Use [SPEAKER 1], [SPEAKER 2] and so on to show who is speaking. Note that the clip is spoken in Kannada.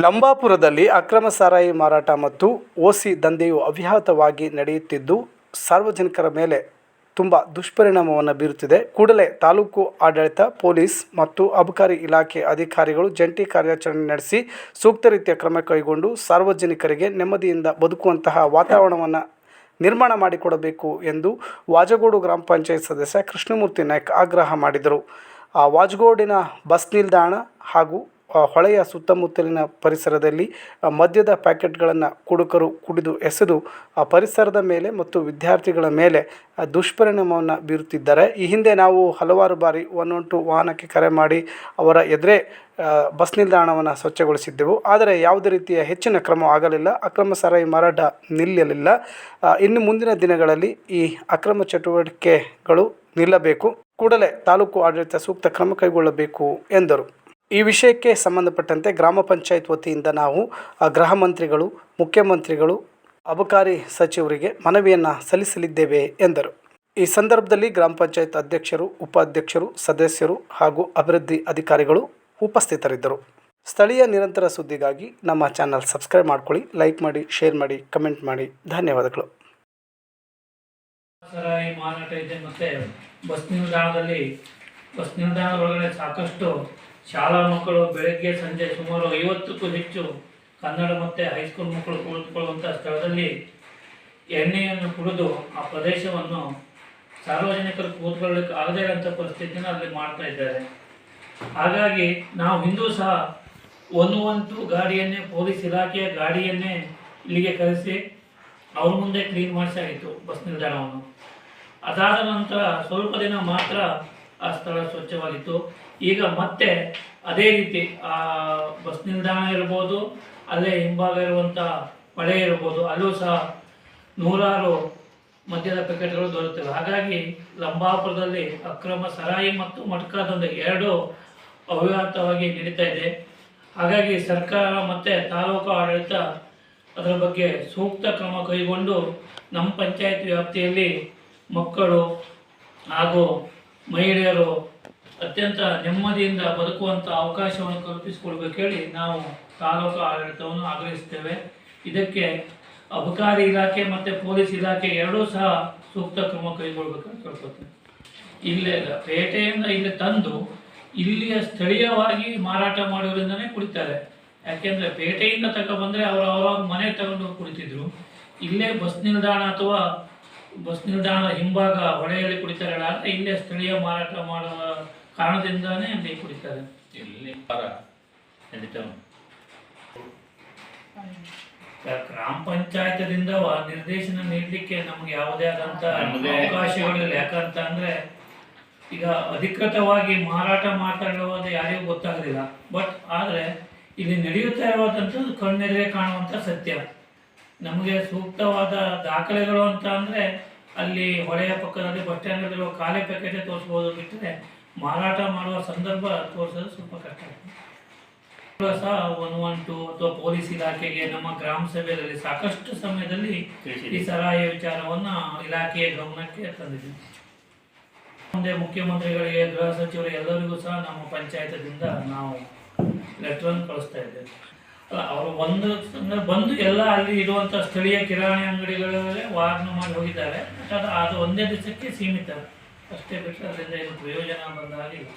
[SPEAKER 1] ಲಂಬಾಪುರದಲ್ಲಿ ಅಕ್ರಮ ಸಾರಾಯಿ ಮಾರಾಟ ಮತ್ತು ಓಸಿ ದಂಧೆಯು ಅವ್ಯಾಹತವಾಗಿ ನಡೆಯುತ್ತಿದ್ದು, ಸಾರ್ವಜನಿಕರ ಮೇಲೆ ತುಂಬ ದುಷ್ಪರಿಣಾಮವನ್ನು ಬೀರುತ್ತಿದೆ. ಕೂಡಲೇ ತಾಲೂಕು ಆಡಳಿತ, ಪೊಲೀಸ್ ಮತ್ತು ಅಬಕಾರಿ ಇಲಾಖೆ ಅಧಿಕಾರಿಗಳು ಜಂಟಿ ಕಾರ್ಯಾಚರಣೆ ನಡೆಸಿ ಸೂಕ್ತ ರೀತಿಯ ಕ್ರಮ ಕೈಗೊಂಡು ಸಾರ್ವಜನಿಕರಿಗೆ ನೆಮ್ಮದಿಯಿಂದ ಬದುಕುವಂತಹ ವಾತಾವರಣವನ್ನು ನಿರ್ಮಾಣ ಮಾಡಿಕೊಡಬೇಕು ಎಂದು ವಾಜಗೋಡು ಗ್ರಾಮ ಪಂಚಾಯತ್ ಸದಸ್ಯ ಕೃಷ್ಣಮೂರ್ತಿ ನಾಯ್ಕ್ ಆಗ್ರಹ ಮಾಡಿದರು. ಆ ವಾಜಗೋಡಿನ ಬಸ್ ನಿಲ್ದಾಣ ಹಾಗೂ ಹೊಳೆಯ ಸುತ್ತಮುತ್ತಲಿನ ಪರಿಸರದಲ್ಲಿ ಮದ್ಯದ ಪ್ಯಾಕೆಟ್ಗಳನ್ನು ಕುಡುಕರು, ಕುಡಿದು ಎಸೆದು, ಆ ಪರಿಸರದ ಮೇಲೆ ಮತ್ತು ವಿದ್ಯಾರ್ಥಿಗಳ ಮೇಲೆ ದುಷ್ಪರಿಣಾಮವನ್ನು ಬೀರುತ್ತಿದ್ದಾರೆ. ಈ ಹಿಂದೆ ನಾವು ಹಲವಾರು ಬಾರಿ ಒನ್ ಒನ್ ಟು ವಾಹನಕ್ಕೆ ಕರೆ ಮಾಡಿ ಅವರ ಎದುರೇ ಬಸ್ ನಿಲ್ದಾಣವನ್ನು ಸ್ವಚ್ಛಗೊಳಿಸಿದ್ದೆವು. ಆದರೆ ಯಾವುದೇ ರೀತಿಯ ಹೆಚ್ಚಿನ ಕ್ರಮ ಆಗಲಿಲ್ಲ. ಅಕ್ರಮ ಸಾರಾಯಿ ಮಾರಾಟ ನಿಲ್ಲಲಿಲ್ಲ. ಇನ್ನು ಮುಂದಿನ ದಿನಗಳಲ್ಲಿ ಈ ಅಕ್ರಮ ಚಟುವಟಿಕೆಗಳು ನಿಲ್ಲಬೇಕು. ಕೂಡಲೇ ತಾಲೂಕು ಆಡಳಿತ ಸೂಕ್ತ ಕ್ರಮ ಕೈಗೊಳ್ಳಬೇಕು ಎಂದರು. ಈ ವಿಷಯಕ್ಕೆ ಸಂಬಂಧಪಟ್ಟಂತೆ ಗ್ರಾಮ ಪಂಚಾಯತ್ ವತಿಯಿಂದ ನಾವು ಗೃಹ ಮಂತ್ರಿಗಳು, ಮುಖ್ಯಮಂತ್ರಿಗಳು, ಅಬಕಾರಿ ಸಚಿವರಿಗೆ ಮನವಿಯನ್ನು ಸಲ್ಲಿಸಲಿದ್ದೇವೆ ಎಂದರು. ಈ ಸಂದರ್ಭದಲ್ಲಿ ಗ್ರಾಮ ಪಂಚಾಯತ್ ಅಧ್ಯಕ್ಷರು, ಉಪಾಧ್ಯಕ್ಷರು, ಸದಸ್ಯರು ಹಾಗೂ ಅಭಿವೃದ್ಧಿ ಅಧಿಕಾರಿಗಳು ಉಪಸ್ಥಿತರಿದ್ದರು. ಸ್ಥಳೀಯ ನಿರಂತರ ಸುದ್ದಿಗಾಗಿ ನಮ್ಮ ಚಾನಲ್ ಸಬ್ಸ್ಕ್ರೈಬ್ ಮಾಡ್ಕೊಳ್ಳಿ, ಲೈಕ್ ಮಾಡಿ, ಶೇರ್ ಮಾಡಿ, ಕಮೆಂಟ್ ಮಾಡಿ. ಧನ್ಯವಾದಗಳು.
[SPEAKER 2] ಶಾಲಾ ಮಕ್ಕಳು ಬೆಳಗ್ಗೆ ಸಂಜೆ ಸುಮಾರು ಐವತ್ತಕ್ಕೂ ಹೆಚ್ಚು ಕನ್ನಡ ಮತ್ತು ಹೈಸ್ಕೂಲ್ ಮಕ್ಕಳು ಕುಳಿತುಕೊಳ್ಳುವಂಥ ಸ್ಥಳದಲ್ಲಿ ಎಣ್ಣೆಯನ್ನು ಕುಡಿದು ಆ ಪ್ರದೇಶವನ್ನು ಸಾರ್ವಜನಿಕರು ಕೂತ್ಕೊಳ್ಳಿಕ್ಕೆ ಆಗದೇ ಇರೋಂಥ ಪರಿಸ್ಥಿತಿನ ಅಲ್ಲಿ ಮಾಡ್ತಾ ಇದ್ದಾರೆ. ಹಾಗಾಗಿ ನಾವು ಹಿಂದೂ ಸಹ ಒನ್ ಟೂ ಗಾಡಿಯನ್ನೇ ಪೊಲೀಸ್ ಇಲಾಖೆಯ ಗಾಡಿಯನ್ನೇ ಇಲ್ಲಿಗೆ ಕರೆಸಿ ಅವ್ರ ಮುಂದೆ ಕ್ಲೀನ್ ಮಾಡಿಸಾಗಿತ್ತು ಬಸ್ ನಿಲ್ದಾಣವನ್ನು. ಅದಾದ ನಂತರ ಸ್ವಲ್ಪ ದಿನ ಮಾತ್ರ ಆ ಸ್ಥಳ ಸ್ವಚ್ಛವಾಗಿತ್ತು. ಈಗ ಮತ್ತೆ ಅದೇ ರೀತಿ, ಆ, ಬಸ್ ನಿಲ್ದಾಣ ಇರ್ಬೋದು, ಅಲ್ಲೇ ಹಿಂಭಾಗ ಇರುವಂಥ ಮಳೆ ಇರ್ಬೋದು, ಅಲ್ಲೂ ಸಹ ನೂರಾರು ಮದ್ಯದ ಪ್ಯಾಕೆಟ್ಗಳು ದೊರೆತವೆ ಹಾಗಾಗಿ ಲಂಬಾಪುರದಲ್ಲಿ ಅಕ್ರಮ ಸರಾಯಿ ಮತ್ತು ಮಟ್ಕಾದೊಂದು ಎರಡು ಅವ್ಯಾಹತವಾಗಿ ನಡೀತಾ ಇದೆ. ಹಾಗಾಗಿ ಸರ್ಕಾರ ಮತ್ತು ತಾಲೂಕು ಆಡಳಿತ ಅದರ ಬಗ್ಗೆ ಸೂಕ್ತ ಕ್ರಮ ಕೈಗೊಂಡು ನಮ್ಮ ಪಂಚಾಯತ್ ವ್ಯಾಪ್ತಿಯಲ್ಲಿ ಮಕ್ಕಳು ಹಾಗೂ ಮಹಿಳೆಯರು ಅತ್ಯಂತ ನೆಮ್ಮದಿಯಿಂದ ಬದುಕುವಂಥ ಅವಕಾಶವನ್ನು ಕಲ್ಪಿಸಿಕೊಳ್ಬೇಕು ಹೇಳಿ ನಾವು ತಾಲೂಕು ಆಡಳಿತವನ್ನು ಆಗ್ರಹಿಸ್ತೇವೆ ಇದಕ್ಕೆ ಅಬಕಾರಿ ಇಲಾಖೆ ಮತ್ತು ಪೊಲೀಸ್ ಇಲಾಖೆ ಎರಡೂ ಸಹ ಸೂಕ್ತ ಕ್ರಮ ಕೈಗೊಳ್ಬೇಕಂತ ಕೇಳ್ಕೊತೀನಿ ಇಲ್ಲೇ ಪೇಟೆಯಿಂದ ಇಲ್ಲಿ ತಂದು ಇಲ್ಲಿಯ ಸ್ಥಳೀಯವಾಗಿ ಮಾರಾಟ ಮಾಡೋದ್ರಿಂದನೇ ಕುಡಿತಾರೆ. ಯಾಕೆಂದರೆ ಪೇಟೆಯಿಂದ ತಗೊಬಂದರೆ ಅವರು ಅವರ ಮನೆ ತಗೊಂಡು ಕುಡಿತಿದ್ರು. ಇಲ್ಲೇ ಬಸ್ ನಿಲ್ದಾಣ ಅಥವಾ ಬಸ್ ನಿಲ್ದಾಣದ ಹಿಂಭಾಗ ಹೊಳೆಯಲ್ಲಿ ಕುಡಿತಾರೆ ಆದರೆ ಇಲ್ಲೇ ಸ್ಥಳೀಯ ಮಾರಾಟ ಮಾಡುವ ಕಾರಣದಿಂದಾನೇ ಅಲ್ಲಿ ಕುಡಿತಾರೆ
[SPEAKER 3] ಇಲ್ಲಿ
[SPEAKER 2] ಗ್ರಾಮ ಪಂಚಾಯತದಿಂದ ನಿರ್ದೇಶನ ನೀಡಲಿಕ್ಕೆ ನಮ್ಗೆ ಯಾವುದೇ ಆದಂತ ಅವಕಾಶಗಳಿಲ್ಲ ಯಾಕಂತ ಅಂದ್ರೆ ಈಗ ಅಧಿಕೃತವಾಗಿ ಮಾರಾಟ ಮಾಡ್ತಾ ಯಾರಿಗೂ ಗೊತ್ತಾಗಲಿಲ್ಲ. ಬಟ್ ಆದ್ರೆ ಇಲ್ಲಿ ನಡೆಯುತ್ತಾ ಇರುವಂತದ್ದು ಕಣ್ಣೆದುರೇ ಕಾಣುವಂತ ಸತ್ಯ. ನಮಗೆ ಸೂಕ್ತವಾದ ದಾಖಲೆಗಳು ಅಂತ ಅಂದ್ರೆ ಅಲ್ಲಿ ಹೊಳೆಯ ಪಕ್ಕದಲ್ಲಿ ಬಸ್ ಸ್ಟ್ಯಾಂಡಲ್ಲಿರುವ ಖಾಲಿ ಪ್ಯಾಕೆಟ್ ತೋರಿಸ್ಬೋದು ಬಿಟ್ಟರೆ ಮಾರಾಟ ಮಾಡುವ ಸಂದರ್ಭ ತೋರಿಸೋದು ಸ್ವಲ್ಪ ಕಷ್ಟ ಸಹ ಒನ್ ಒನ್ ಟು ಅಥವಾ ಪೊಲೀಸ್ ಇಲಾಖೆಗೆ ನಮ್ಮ ಗ್ರಾಮ ಸಭೆಯಲ್ಲಿ ಸಾಕಷ್ಟು ಸಮಯದಲ್ಲಿ ಈ ಸಲಹೆ ವಿಚಾರವನ್ನು ಇಲಾಖೆಯ ಗಮನಕ್ಕೆ ತಂದಿದೆ. ಮುಂದೆ ಮುಖ್ಯಮಂತ್ರಿಗಳಿಗೆ ಗೃಹ ಸಚಿವರು ಎಲ್ಲರಿಗೂ ಸಹ ನಮ್ಮ ಪಂಚಾಯತದಿಂದ ನಾವು ಲೆಟರ್ ಅನ್ನು ಕಳಿಸ್ತಾ ಇದ್ದೇವೆ. ಅವರು ಒಂದು ಬಂದು ಎಲ್ಲ ಅಲ್ಲಿ ಇರುವಂತ ಸ್ಥಳೀಯ ಕಿರಾಣಿ ಅಂಗಡಿಗಳಲ್ಲೇ ವಾಹನ ಮಾಡಿ ಹೋಗಿದ್ದಾರೆ. ಅದು ಅದು ಒಂದೇ ದಿವಸಕ್ಕೆ ಸೀಮಿತ. ಅಷ್ಟೇ ಬಿಟ್ಟರೆ ಅದರಿಂದ ಏನು ಪ್ರಯೋಜನ ಬಂದ ಹಾಗಿಲ್ಲ